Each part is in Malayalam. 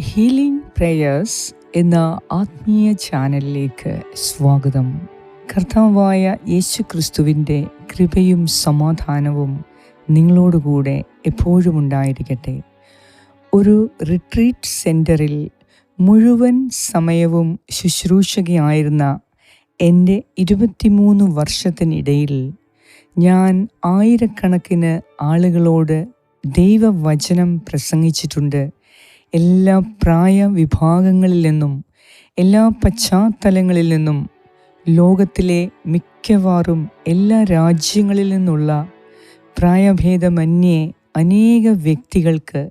ഹീലിംഗ് പ്രേയേഴ്സ് എന്ന ആത്മീയ ചാനലിലേക്ക് സ്വാഗതം. കർത്താവായ യേശു ക്രിസ്തുവിന്റെ കൃപയും സമാധാനവും നിങ്ങളോടുകൂടെ എപ്പോഴും ഉണ്ടായിരിക്കട്ടെ. ഒരു റിട്രീറ്റ് സെന്ററിൽ മുഴുവൻ സമയവും ശുശ്രൂഷകയായിരുന്ന എന്റെ ഇരുപത്തിമൂന്ന് വർഷത്തിനിടയിൽ ഞാൻ ആയിരക്കണക്കിന് ആളുകളോട് ദൈവവചനം പ്രസംഗിച്ചിട്ടുണ്ട്. എല്ലാ പ്രായ വിഭാഗങ്ങളിൽ നിന്നും എല്ലാ പശ്ചാത്തലങ്ങളിൽ നിന്നും ലോകത്തിലെ മിക്കവാറും എല്ലാ രാജ്യങ്ങളിൽ നിന്നുള്ള പ്രായഭേദമന്യേ അനേക വ്യക്തികൾക്ക്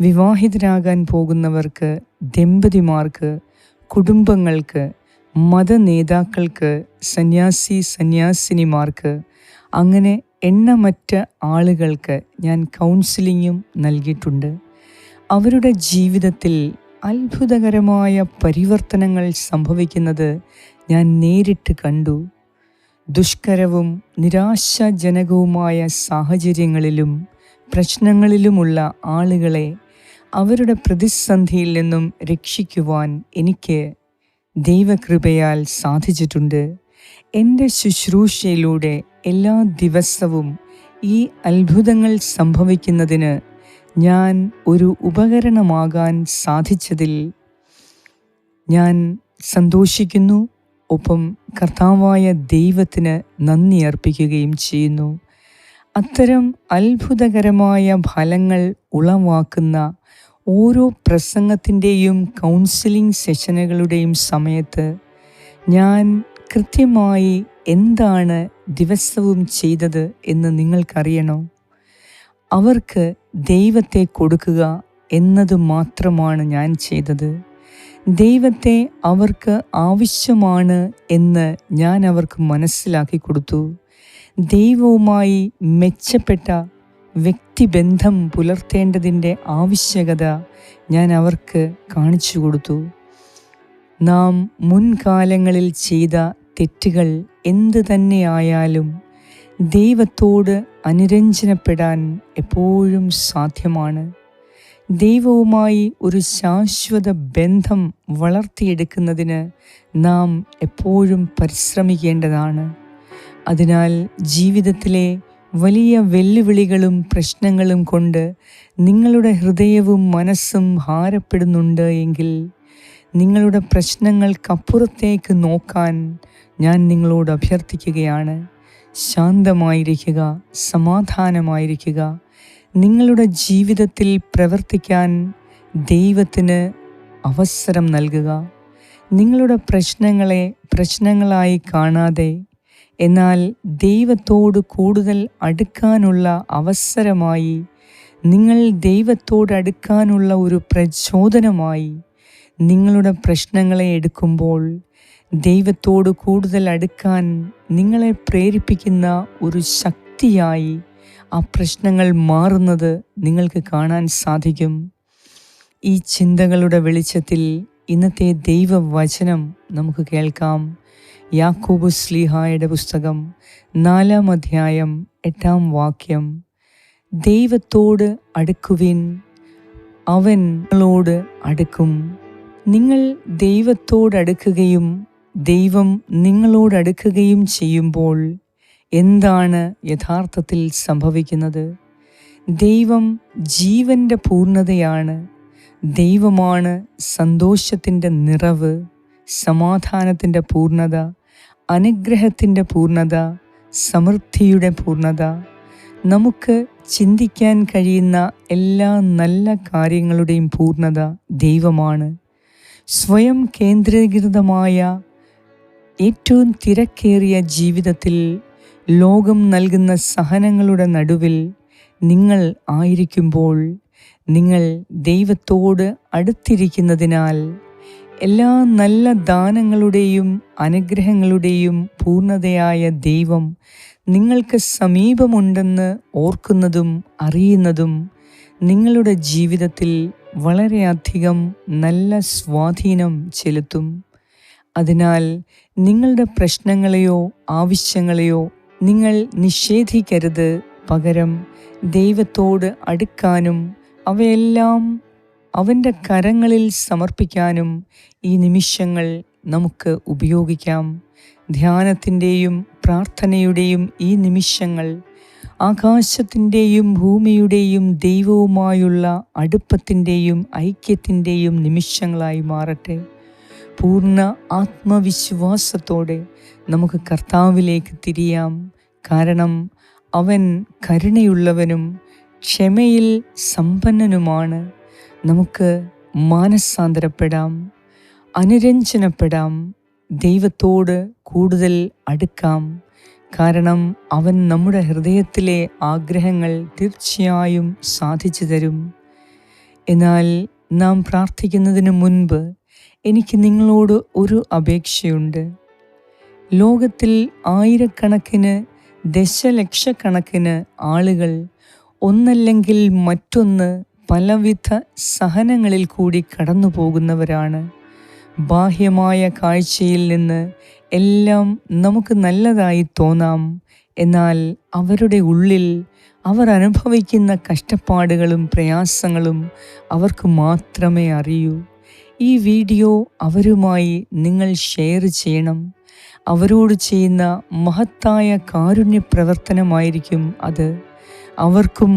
വിവാഹിതരാകാൻ പോകുന്നവർക്ക് ദമ്പതിമാർക്ക് കുടുംബങ്ങൾക്ക് മതനേതാക്കൾക്ക് സന്യാസി സന്യാസിനിമാർക്ക് അങ്ങനെ എണ്ണമറ്റ ആളുകൾക്ക് ഞാൻ കൗൺസിലിങ്ങും നൽകിയിട്ടുണ്ട്. അവരുടെ ജീവിതത്തിൽ അത്ഭുതകരമായ പരിവർത്തനങ്ങൾ സംഭവിക്കുന്നത് ഞാൻ നേരിട്ട് കണ്ടു. ദുഷ്കരവും നിരാശാജനകവുമായ സാഹചര്യങ്ങളിലും പ്രശ്നങ്ങളിലുമുള്ള ആളുകളെ അവരുടെ പ്രതിസന്ധിയിൽ നിന്നും രക്ഷിക്കുവാൻ എനിക്ക് ദൈവകൃപയാൽ സാധിച്ചിട്ടുണ്ട്. എന്റെ ശുശ്രൂഷയിലൂടെ എല്ലാ ദിവസവും ഈ അത്ഭുതങ്ങൾ സംഭവിക്കുന്നതിന് ഞാൻ ഒരു ഉപകരണമാകാൻ സാധിച്ചതിൽ ഞാൻ സന്തോഷിക്കുന്നു. ഒപ്പം കർത്താവായ ദൈവത്തിന് നന്ദി അർപ്പിക്കുകയും ചെയ്യുന്നു. അത്തരം അത്ഭുതകരമായ ഫലങ്ങൾ ഉളവാക്കുന്ന ഓരോ പ്രസംഗത്തിന്റെയും കൗൺസിലിംഗ് സെഷനുകളുടെയും സമയത്ത് ഞാൻ കൃത്യമായി എന്താണ് ദിവസവും ചെയ്തത് എന്ന് നിങ്ങൾക്കറിയണോ? അവർക്ക് ദൈവത്തെ കൊടുക്കുക എന്നത് മാത്രമാണ് ഞാൻ ചെയ്തത്. ദൈവത്തെ അവർക്ക് ആവശ്യമാണ് എന്ന് ഞാൻ അവർക്ക് മനസ്സിലാക്കി കൊടുത്തു. ദൈവവുമായി മെച്ചപ്പെട്ട വ്യക്തിബന്ധം പുലർത്തേണ്ടതിന്റെ ആവശ്യകത ഞാൻ അവർക്ക് കാണിച്ചു കൊടുത്തു. നാം മുൻകാലങ്ങളിൽ ചെയ്ത തെറ്റുകൾ എന്തു തന്നെയായാലും ദൈവത്തോട് അനുരഞ്ജനപ്പെടാൻ എപ്പോഴും സാധ്യമാണ്. ദൈവവുമായി ഒരു ശാശ്വത ബന്ധം വളർത്തിയെടുക്കുന്നതിന് നാം എപ്പോഴും പരിശ്രമിക്കേണ്ടതാണ്. അതിനാൽ ജീവിതത്തിലെ വലിയ വെല്ലുവിളികളും പ്രശ്നങ്ങളും കൊണ്ട് നിങ്ങളുടെ ഹൃദയവും മനസ്സും ഭാരപ്പെടുന്നുണ്ട് എങ്കിൽ നിങ്ങളുടെ പ്രശ്നങ്ങൾക്കപ്പുറത്തേക്ക് നോക്കാൻ ഞാൻ നിങ്ങളോട് അഭ്യർത്ഥിക്കുകയാണ്. ശാന്തമായിരിക്കുക സമാധാനമായിരിക്കുക. നിങ്ങളുടെ ജീവിതത്തിൽ പ്രവർത്തിക്കാൻ ദൈവത്തിന് അവസരം നൽകുക. നിങ്ങളുടെ പ്രശ്നങ്ങളെ പ്രശ്നങ്ങളായി കാണാതെ എന്നാൽ ദൈവത്തോട് കൂടുതൽ അടുക്കാനുള്ള അവസരമായി നിങ്ങൾ ദൈവത്തോട് അടുക്കാനുള്ള ഒരു പ്രചോദനമായി നിങ്ങളുടെ പ്രശ്നങ്ങളെ എടുക്കുമ്പോൾ ദൈവത്തോട് കൂടുതൽ അടുക്കാൻ നിങ്ങളെ പ്രേരിപ്പിക്കുന്ന ഒരു ശക്തിയായി ആ പ്രശ്നങ്ങൾ മാറുന്നത് നിങ്ങൾക്ക് കാണാൻ സാധിക്കും. ഈ ചിന്തകളുടെ വെളിച്ചത്തിൽ ഇന്നത്തെ ദൈവവചനം നമുക്ക് കേൾക്കാം. യാക്കോബു സ്ലിഹായുടെ പുസ്തകം നാലാം അധ്യായം എട്ടാം വാക്യം. ദൈവത്തോട് അടുക്കുവിൻ അവൻ നിങ്ങളോട് അടുക്കും. നിങ്ങൾ ദൈവത്തോട് അടുക്കുകയും ദൈവം നിങ്ങളോടടുക്കുകയും ചെയ്യുമ്പോൾ എന്താണ് യഥാർത്ഥത്തിൽ സംഭവിക്കുന്നത്? ദൈവം ജീവന്റെ പൂർണതയാണ്. ദൈവമാണ് സന്തോഷത്തിന്റെ നിറവ് സമാധാനത്തിന്റെ പൂർണത അനുഗ്രഹത്തിന്റെ പൂർണത സമൃദ്ധിയുടെ പൂർണത. നമുക്ക് ചിന്തിക്കാൻ കഴിയുന്ന എല്ലാ നല്ല കാര്യങ്ങളുടെയും പൂർണത ദൈവമാണ്. സ്വയം കേന്ദ്രീകൃതമായ ഏറ്റവും തിരക്കേറിയ ജീവിതത്തിൽ ലോകം നൽകുന്ന സഹനങ്ങളുടെ നടുവിൽ നിങ്ങൾ ആയിരിക്കുമ്പോൾ നിങ്ങൾ ദൈവത്തോട് അടുത്തിരിക്കുന്നതിനാൽ എല്ലാ നല്ല ദാനങ്ങളുടെയും അനുഗ്രഹങ്ങളുടെയും പൂർണതയായ ദൈവം നിങ്ങൾക്ക് സമീപമുണ്ടെന്ന് ഓർക്കുന്നതും അറിയുന്നതും നിങ്ങളുടെ ജീവിതത്തിൽ വളരെയധികം നല്ല സ്വാധീനം ചെലുത്തും. അതിനാൽ നിങ്ങളുടെ പ്രശ്നങ്ങളെയോ ആവശ്യങ്ങളെയോ നിങ്ങൾ നിഷേധിക്കരുത്. പകരം ദൈവത്തോട് അടുക്കാനും അവയെല്ലാം അവന്റെ കരങ്ങളിൽ സമർപ്പിക്കാനും ഈ നിമിഷങ്ങൾ നമുക്ക് ഉപയോഗിക്കാം. ധ്യാനത്തിന്റെയും പ്രാർത്ഥനയുടെയും ഈ നിമിഷങ്ങൾ ആകാശത്തിന്റെയും ഭൂമിയുടെയും ദൈവവുമായുള്ള അടുപ്പത്തിന്റെയും ഐക്യത്തിന്റെയും നിമിഷങ്ങളായി മാറട്ടെ. പൂർണ ആത്മവിശ്വാസത്തോടെ നമുക്ക് കർത്താവിലേക്ക് തിരിയാം. കാരണം അവൻ കരുണയുള്ളവനും ക്ഷമയിൽ സമ്പന്നനുമാണ്. നമുക്ക് മാനസാന്തരപ്പെടാം അനുരഞ്ജനപ്പെടാം ദൈവത്തോട് കൂടുതൽ അടുക്കാം. കാരണം അവൻ നമ്മുടെ ഹൃദയത്തിലെ ആഗ്രഹങ്ങൾ തീർച്ചയായും സാധിച്ചു തരും. എന്നാൽ നാം പ്രാർത്ഥിക്കുന്നതിന് മുൻപ് എനിക്ക് നിങ്ങളോട് ഒരു അപേക്ഷയുണ്ട്. ലോകത്തിൽ ആയിരക്കണക്കിന് ദശലക്ഷക്കണക്കിന് ആളുകൾ ഒന്നല്ലെങ്കിൽ മറ്റൊന്ന് പലവിധ സഹനങ്ങളിൽ കൂടി കടന്നു പോകുന്നവരാണ് ബാഹ്യമായ കാഴ്ചയിൽ നിന്ന് എല്ലാം നമുക്ക് നല്ലതായി തോന്നാം. എന്നാൽ അവരുടെ ഉള്ളിൽ അവർ അനുഭവിക്കുന്ന കഷ്ടപ്പാടുകളും പ്രയാസങ്ങളും അവർക്ക് മാത്രമേ അറിയൂ. ഈ വീഡിയോ അവരുമായി നിങ്ങൾ ഷെയർ ചെയ്യണം. അവരോട് ചെയ്യുന്ന മഹത്തായ കാരുണ്യ പ്രവർത്തനമായിരിക്കും അത്. അവർക്കും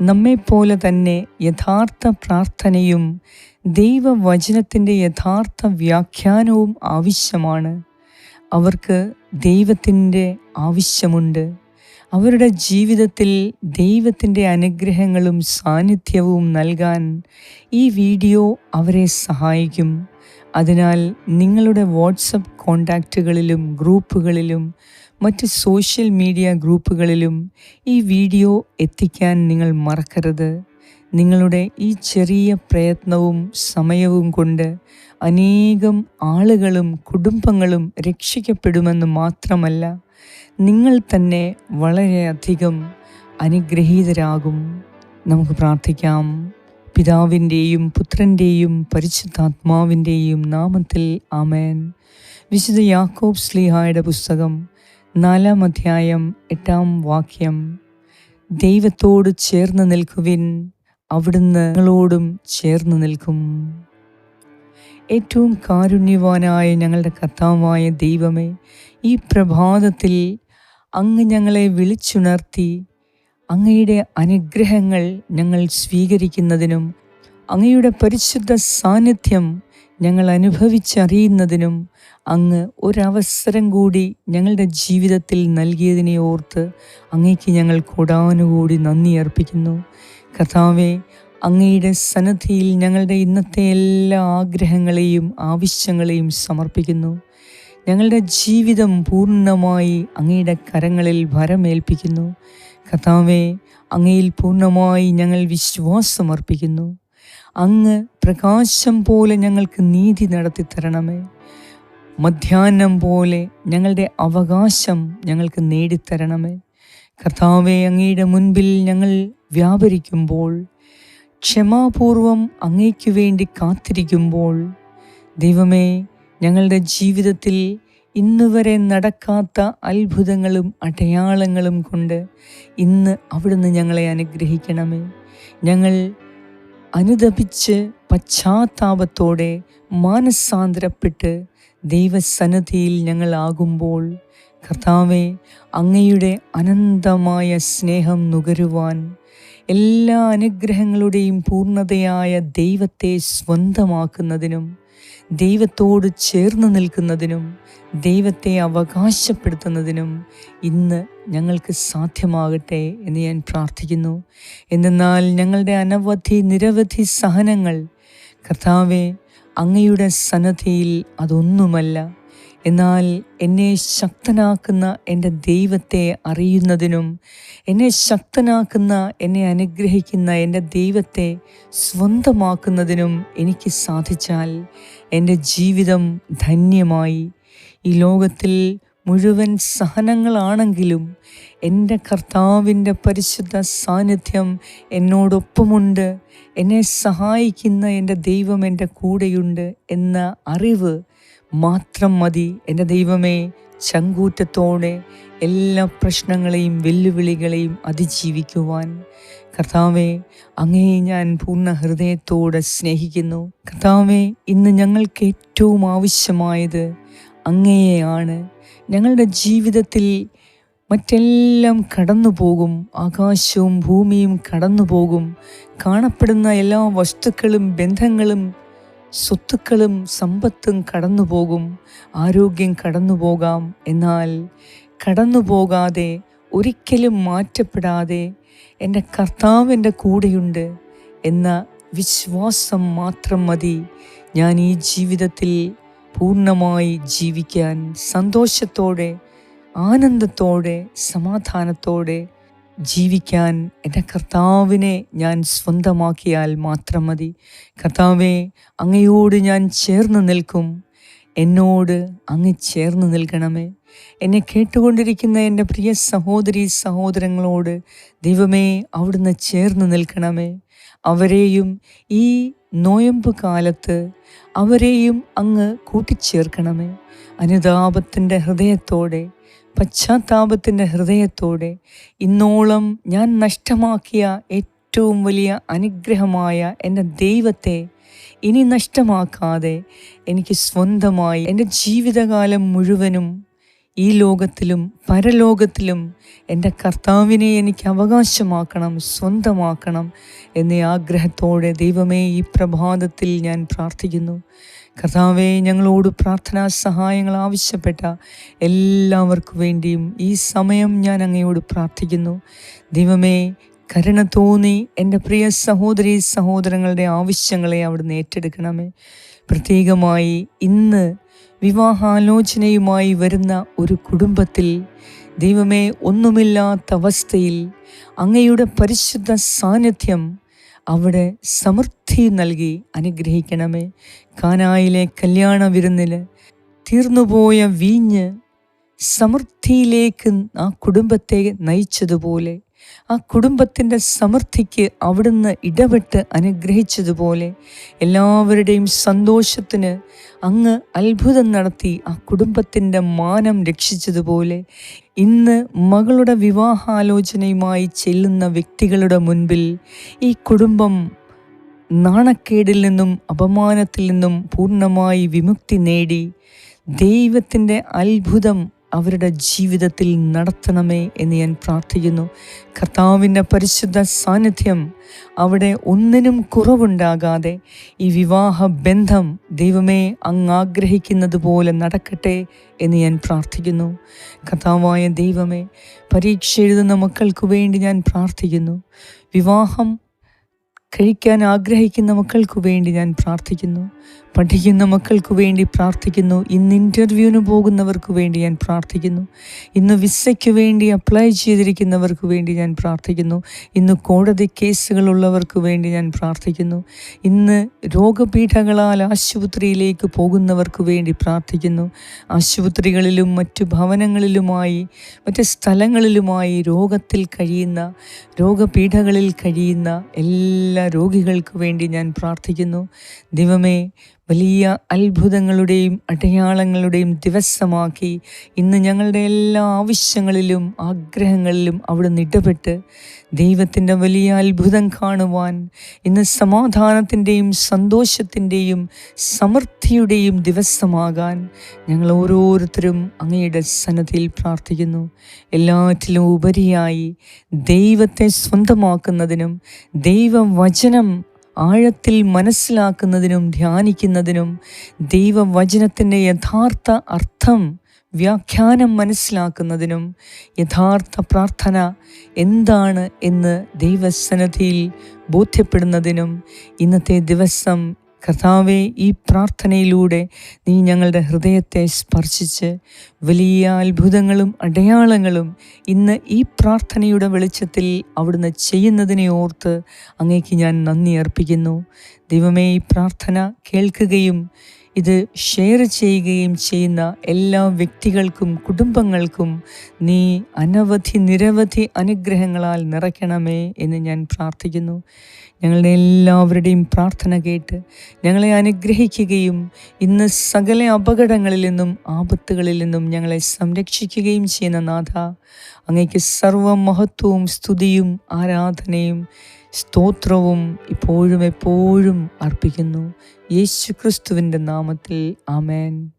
നമ്മെപ്പോലെ തന്നെ യഥാർത്ഥ പ്രാർത്ഥനയും ദൈവവചനത്തിന്റെ യഥാർത്ഥ വ്യാഖ്യാനവും ആവശ്യമാണ്. അവർക്ക് ദൈവത്തിന്റെ ആവശ്യമുണ്ട്. അവരുടെ ജീവിതത്തിൽ ദൈവത്തിന്റെ അനുഗ്രഹങ്ങളും സാന്നിധ്യവും നൽകാൻ ഈ വീഡിയോ അവരെ സഹായിക്കും. അതിനാൽ നിങ്ങളുടെ വാട്സപ്പ് കോണ്ടാക്റ്റുകളിലും ഗ്രൂപ്പുകളിലും മറ്റ് സോഷ്യൽ മീഡിയ ഗ്രൂപ്പുകളിലും ഈ വീഡിയോ എത്തിക്കാൻ നിങ്ങൾ മറക്കരുത്. നിങ്ങളുടെ ഈ ചെറിയ പ്രയത്നവും സമയവും കൊണ്ട് അനേകം ആളുകളും കുടുംബങ്ങളും രക്ഷിക്കപ്പെടുമെന്ന് മാത്രമല്ല നിങ്ങൾ തന്നെ വളരെയധികം അനുഗ്രഹീതരാകും. നമുക്ക് പ്രാർത്ഥിക്കാം. പിതാവിന്റെയും പുത്രന്റെയും പരിശുദ്ധാത്മാവിന്റെയും നാമത്തിൽ ആമേൻ. വിശുദ്ധ യാക്കോബ് സ്ലീഹായുടെ പുസ്തകം നാലാം അധ്യായം എട്ടാം വാക്യം. ദൈവത്തോട് ചേർന്ന് നിൽക്കുവിൻ അവിടുന്ന് നിങ്ങളോടും ചേർന്ന് നിൽക്കും. ഏറ്റവും കാരുണ്യവാനായ ഞങ്ങളുടെ കർത്താവായ ദൈവമേ ഈ പ്രഭാതത്തിൽ അങ്ങ് ഞങ്ങളെ വിളിച്ചുണർത്തി അങ്ങയുടെ അനുഗ്രഹങ്ങൾ ഞങ്ങൾ സ്വീകരിക്കുന്നതിനും അങ്ങയുടെ പരിശുദ്ധ സാന്നിധ്യം ഞങ്ങൾ അനുഭവിച്ചറിയുന്നതിനും അങ്ങ് ഒരവസരം കൂടി ഞങ്ങളുടെ ജീവിതത്തിൽ നൽകിയതിനെ ഓർത്ത് അങ്ങേക്ക് ഞങ്ങൾ കൂടാനുകൂടി നന്ദി അർപ്പിക്കുന്നു. കഥാവെ അങ്ങയുടെ സന്നദ്ധിയിൽ ഞങ്ങളുടെ ഇന്നത്തെ എല്ലാ ആഗ്രഹങ്ങളെയും ആവശ്യങ്ങളെയും സമർപ്പിക്കുന്നു. ഞങ്ങളുടെ ജീവിതം പൂർണമായി അങ്ങയുടെ കരങ്ങളിൽ ഭരമേൽപ്പിക്കുന്നു. കഥാവെ അങ്ങയിൽ പൂർണമായി ഞങ്ങൾ വിശ്വാസമർപ്പിക്കുന്നു. അങ്ങ് പ്രകാശം പോലെ ഞങ്ങൾക്ക് നീതി നടത്തി തരണമേ. മധ്യാഹ്നം പോലെ ഞങ്ങളുടെ അവകാശം ഞങ്ങൾക്ക് നേടിത്തരണമേ കർത്താവെ അങ്ങയുടെ മുൻപിൽ ഞങ്ങൾ വ്യാപരിക്കുമ്പോൾ ക്ഷമാപൂർവം അങ്ങയ്ക്കു വേണ്ടി കാത്തിരിക്കുമ്പോൾ ദൈവമേ ഞങ്ങളുടെ ജീവിതത്തിൽ ഇന്നുവരെ നടക്കാത്ത അത്ഭുതങ്ങളും അടയാളങ്ങളും കൊണ്ട് ഇന്ന് അവിടുന്ന് ഞങ്ങളെ അനുഗ്രഹിക്കണമേ. ഞങ്ങൾ അനുദപിച്ച് പശ്ചാത്താപത്തോടെ മാനസാന്തരപ്പെട്ട് ദൈവസന്നദ്ധിയിൽ ഞങ്ങളാകുമ്പോൾ കർത്താവെ അങ്ങയുടെ അനന്തമായ സ്നേഹം നുകരുവാൻ എല്ലാ അനുഗ്രഹങ്ങളുടെയും പൂർണതയായ ദൈവത്തെ സ്വന്തമാക്കുന്നതിനും ദൈവത്തോട് ചേർന്ന് നിൽക്കുന്നതിനും ദൈവത്തെ അവകാശപ്പെടുത്തുന്നതിനും ഇന്ന് ഞങ്ങൾക്ക് സാധ്യമാകട്ടെ എന്ന് ഞാൻ പ്രാർത്ഥിക്കുന്നു. എന്നാൽ ഞങ്ങളുടെ അനവധി നിരവധി സഹനങ്ങൾ കർത്താവെ അങ്ങയുടെ സന്നദ്ധിയിൽ അതൊന്നുമല്ല. എന്നാൽ എന്നെ ശക്തനാക്കുന്ന എന്റെ ദൈവത്തെ അറിയുന്നതിനും എന്നെ ശക്തനാക്കുന്ന എന്നെ അനുഗ്രഹിക്കുന്ന എന്റെ ദൈവത്തെ സ്വന്തമാക്കുന്നതിനും എനിക്ക് സാധിച്ചാൽ എന്റെ ജീവിതം ധന്യമായി. ഈ ലോകത്തിൽ മുഴുവൻ സഹനങ്ങളാണെങ്കിലും എന്റെ കർത്താവിന്റെ പരിശുദ്ധ സാന്നിധ്യം എന്നോടൊപ്പമുണ്ട്. എന്നെ സഹായിക്കുന്ന എന്റെ ദൈവം എന്റെ കൂടെയുണ്ട് എന്ന അറിവ് മാത്രം മതി എന്റെ ദൈവമേ. ചങ്കൂറ്റത്തോടെ എല്ലാ പ്രശ്നങ്ങളെയും വെല്ലുവിളികളെയും അതിജീവിക്കുവാൻ. കർത്താവെ അങ്ങേ ഞാൻ പൂർണ ഹൃദയത്തോടെ സ്നേഹിക്കുന്നു. കർത്താവെ ഇന്ന് ഞങ്ങൾക്ക് ഏറ്റവും ആവശ്യമായത് അങ്ങേയാണ്. ഞങ്ങളുടെ ജീവിതത്തിൽ മറ്റെല്ലാം കടന്നു പോകും ആകാശവും ഭൂമിയും കടന്നു പോകും കാണപ്പെടുന്ന എല്ലാ വസ്തുക്കളും ബന്ധങ്ങളും സ്വത്തുക്കളും സമ്പത്തും കടന്നുപോകും ആരോഗ്യം കടന്നുപോകാം എന്നാൽ കടന്നു പോകാതെ ഒരിക്കലും മാറ്റപ്പെടാതെ എന്റെ കർത്താവിന്റെ കൂടെയുണ്ട് എന്ന വിശ്വാസം മാത്രം മതി. ഞാൻ ഈ ജീവിതത്തിൽ പൂർണമായി ജീവിക്കാൻ സന്തോഷത്തോടെ ആനന്ദത്തോടെ സമാധാനത്തോടെ ജീവിക്കാൻ എന്റെ കർത്താവിനെ ഞാൻ സ്വന്തമാക്കിയാൽ മാത്രം മതി. കർത്താവെ അങ്ങയോട് ഞാൻ ചേർന്ന് നിൽക്കും. എന്നോട് അങ്ങ് ചേർന്ന് നിൽക്കണമേ. എന്നെ കേട്ടുകൊണ്ടിരിക്കുന്ന എന്റെ പ്രിയ സഹോദരി സഹോദരങ്ങളോട് ദൈവമേ അവിടുന്ന് ചേർന്ന് നിൽക്കണമേ. അവരെയും ഈ നോയമ്പ് കാലത്ത് അവരെയും അങ്ങ് കൂട്ടിച്ചേർക്കണമേ. അനുതാപത്തിന്റെ ഹൃദയത്തോടെ പശ്ചാത്താപത്തിന്റെ ഹൃദയത്തോടെ ഇന്നോളം ഞാൻ നഷ്ടമാക്കിയ ഏറ്റവും വലിയ അനുഗ്രഹമായ എന്റെ ദൈവത്തെ ഇനി നഷ്ടമാക്കാതെ എനിക്ക് സ്വന്തമായി എന്റെ ജീവിതകാലം മുഴുവനും ഈ ലോകത്തിലും പരലോകത്തിലും എന്റെ കർത്താവിനെ എനിക്ക് അവകാശമാക്കണം സ്വന്തമാക്കണം എന്ന ആഗ്രഹത്തോടെ ദൈവമേ ഈ പ്രഭാതത്തിൽ ഞാൻ പ്രാർത്ഥിക്കുന്നു. കർത്താവെ ഞങ്ങളോട് പ്രാർത്ഥനാ സഹായങ്ങൾ ആവശ്യപ്പെട്ട എല്ലാവർക്കു വേണ്ടിയും ഈ സമയം ഞാൻ അങ്ങയോട് പ്രാർത്ഥിക്കുന്നു. ദൈവമേ കരുണ തോന്നി എന്റെ പ്രിയ സഹോദരി സഹോദരങ്ങളുടെ ആവശ്യങ്ങളെ അവിടുന്ന് ഏറ്റെടുക്കണമേ. പ്രത്യേകമായി ഇന്ന് വിവാഹാലോചനയുമായി വരുന്ന ഒരു കുടുംബത്തിൽ ദൈവമേ ഒന്നുമില്ലാത്ത അവസ്ഥയിൽ അങ്ങയുടെ പരിശുദ്ധ സാന്നിധ്യം അവിടെ സമൃദ്ധി നൽകി അനുഗ്രഹിക്കണമേ. കാനായിലെ കല്യാണ വിരുന്നിൽ തീർന്നുപോയ വീഞ്ഞ് സമൃദ്ധിയിലേക്ക് ആ കുടുംബത്തെ നയിച്ചതുപോലെ ആ കുടുംബത്തിന്റെ സമൃദ്ധിക്ക് അവിടുന്ന് ഇടപെട്ട് അനുഗ്രഹിച്ചതുപോലെ എല്ലാവരുടെയും സന്തോഷത്തിന് അങ്ങ് അത്ഭുതം നടത്തി ആ കുടുംബത്തിന്റെ മാനം രക്ഷിച്ചതുപോലെ ഇന്ന് മകളുടെ വിവാഹാലോചനയുമായി ചെല്ലുന്ന വ്യക്തികളുടെ മുൻപിൽ ഈ കുടുംബം നാണക്കേടിൽ നിന്നും അപമാനത്തിൽ നിന്നും പൂർണമായി വിമുക്തി നേടി ദൈവത്തിന്റെ അത്ഭുതം അവരുടെ ജീവിതത്തിൽ നടത്തണമേ എന്ന് ഞാൻ പ്രാർത്ഥിക്കുന്നു. കർത്താവിന്റെ പരിശുദ്ധ സാന്നിധ്യം അവിടെ ഒന്നിനും കുറവുണ്ടാകാതെ ഈ വിവാഹ ബന്ധം ദൈവമേ അങ്ങ് ആഗ്രഹിക്കുന്നത് പോലെ നടക്കട്ടെ എന്ന് ഞാൻ പ്രാർത്ഥിക്കുന്നു. കർത്താവായ ദൈവമേ പരീക്ഷ എഴുതുന്ന മക്കൾക്ക് വേണ്ടി ഞാൻ പ്രാർത്ഥിക്കുന്നു. വിവാഹം കഴിക്കാൻ ആഗ്രഹിക്കുന്ന മക്കൾക്ക് വേണ്ടി ഞാൻ പ്രാർത്ഥിക്കുന്നു. പഠിക്കുന്ന മക്കൾക്ക് വേണ്ടി പ്രാർത്ഥിക്കുന്നു. ഇന്ന് ഇന്റർവ്യൂവിന് പോകുന്നവർക്ക് വേണ്ടി ഞാൻ പ്രാർത്ഥിക്കുന്നു. ഇന്ന് വിസയ്ക്ക് വേണ്ടി അപ്ലൈ ചെയ്തിരിക്കുന്നവർക്ക് വേണ്ടി ഞാൻ പ്രാർത്ഥിക്കുന്നു. ഇന്ന് കോടതി കേസുകളുള്ളവർക്ക് വേണ്ടി ഞാൻ പ്രാർത്ഥിക്കുന്നു. ഇന്ന് രോഗപീഠങ്ങളാൽ ആശുപത്രിയിലേക്ക് പോകുന്നവർക്ക് വേണ്ടി പ്രാർത്ഥിക്കുന്നു. ആശുപത്രികളിലും മറ്റു ഭവനങ്ങളിലുമായി മറ്റ് സ്ഥലങ്ങളിലുമായി രോഗത്തിൽ കഴിയുന്ന രോഗപീഠകളിൽ കഴിയുന്ന എല്ലാ രോഗികൾക്ക് വേണ്ടി ഞാൻ പ്രാർത്ഥിക്കുന്നു. ദൈവമേ വലിയ അത്ഭുതങ്ങളുടെയും അടയാളങ്ങളുടെയും ദിവസമാക്കി ഇന്ന് ഞങ്ങളുടെ എല്ലാ ആവശ്യങ്ങളിലും ആഗ്രഹങ്ങളിലും അവിടുന്ന് ഇടപെട്ട് ദൈവത്തിന്റെ വലിയ അത്ഭുതം കാണുവാൻ ഇന്ന് സമാധാനത്തിന്റെയും സന്തോഷത്തിന്റെയും സമൃദ്ധിയുടെയും ദിവസമാകാൻ ഞങ്ങൾ ഓരോരുത്തരും അങ്ങയുടെ സന്നദ്ധിയിൽ പ്രാർത്ഥിക്കുന്നു. എല്ലാറ്റിലും ഉപരിയായി ദൈവത്തെ സ്വന്തമാക്കുന്നതിനും ദൈവവചനം ആഴത്തിൽ മനസ്സിലാക്കുന്നതിനും ധ്യാനിക്കുന്നതിനും ദൈവവചനത്തിന്റെ യഥാർത്ഥ അർത്ഥം വ്യാഖ്യാനം മനസ്സിലാക്കുന്നതിനും യഥാർത്ഥ പ്രാർത്ഥന എന്താണ് എന്ന് ദൈവസന്നദ്ധിയിൽ ബോധ്യപ്പെടുന്നതിനും ഇന്നത്തെ ദിവസം കർത്താവെ ഈ പ്രാർത്ഥനയിലൂടെ നീ ഞങ്ങളുടെ ഹൃദയത്തെ സ്പർശിച്ച് വലിയ അത്ഭുതങ്ങളും അടയാളങ്ങളും ഇന്ന് ഈ പ്രാർത്ഥനയുടെ വെളിച്ചത്തിൽ അവിടുന്ന് ചെയ്യുന്നതിനെ ഓർത്ത് അങ്ങേക്ക് ഞാൻ നന്ദി അർപ്പിക്കുന്നു. ദൈവമേ ഈ പ്രാർത്ഥന കേൾക്കുകയും ഇത് ഷെയർ ചെയ്യുകയും ചെയ്യുന്ന എല്ലാ വ്യക്തികൾക്കും കുടുംബങ്ങൾക്കും നീ അനവധി നിരവധി അനുഗ്രഹങ്ങളാൽ നിറയ്ക്കണമേ എന്ന് ഞാൻ പ്രാർത്ഥിക്കുന്നു. ഞങ്ങളുടെ എല്ലാവരുടെയും പ്രാർത്ഥന കേട്ട് ഞങ്ങളെ അനുഗ്രഹിക്കുകയും ഇന്ന് സകല അപകടങ്ങളിൽ നിന്നും ആപത്തുകളിൽ നിന്നും ഞങ്ങളെ സംരക്ഷിക്കുകയും ചെയ്യുന്ന നാഥ അങ്ങയ്ക്ക് സർവ മഹത്വവും സ്തുതിയും ആരാധനയും സ്തോത്രവും ഇപ്പോഴും എപ്പോഴും അർപ്പിക്കുന്നു. യേശു ക്രിസ്തുവിന്റെ നാമത്തിൽ ആമേൻ.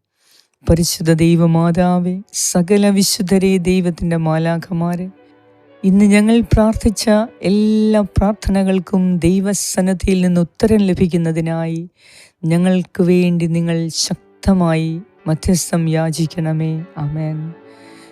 പരിശുദ്ധ ദൈവമാതാവെ സകല വിശുദ്ധരെ ദൈവത്തിന്റെ മാലാഖമാരെ ഇന്ന് ഞങ്ങൾ പ്രാർത്ഥിച്ച എല്ലാ പ്രാർത്ഥനകൾക്കും ദൈവസന്നദ്ധിയിൽ നിന്ന് ഉത്തരം ലഭിക്കുന്നതിനായി ഞങ്ങൾക്ക് വേണ്ടി നിങ്ങൾ ശക്തമായി മധ്യസ്ഥം യാചിക്കണമേ. ആമേൻ.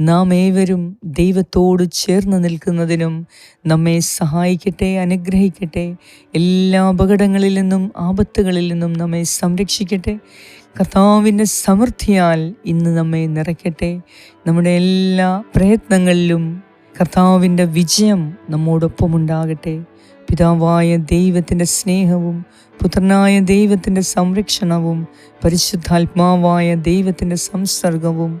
നാം ഏവരും ദൈവത്തോട് ചേർന്ന് നിൽക്കുന്നതിനും നമ്മെ സഹായിക്കട്ടെ അനുഗ്രഹിക്കട്ടെ. എല്ലാ അപകടങ്ങളിൽ നിന്നും ആപത്തുകളിൽ നിന്നും നമ്മെ സംരക്ഷിക്കട്ടെ. കർത്താവിന്റെ സമൃദ്ധിയാൽ ഇന്ന് നമ്മെ നിറയ്ക്കട്ടെ. നമ്മുടെ എല്ലാ പ്രയത്നങ്ങളിലും കർത്താവിന്റെ വിജയം നമ്മോടൊപ്പം ഉണ്ടാകട്ടെ. പിതാവായ ദൈവത്തിന്റെ സ്നേഹവും പുത്രനായ ദൈവത്തിന്റെ സംരക്ഷണവും പരിശുദ്ധാത്മാവായ ദൈവത്തിന്റെ സംസർഗവും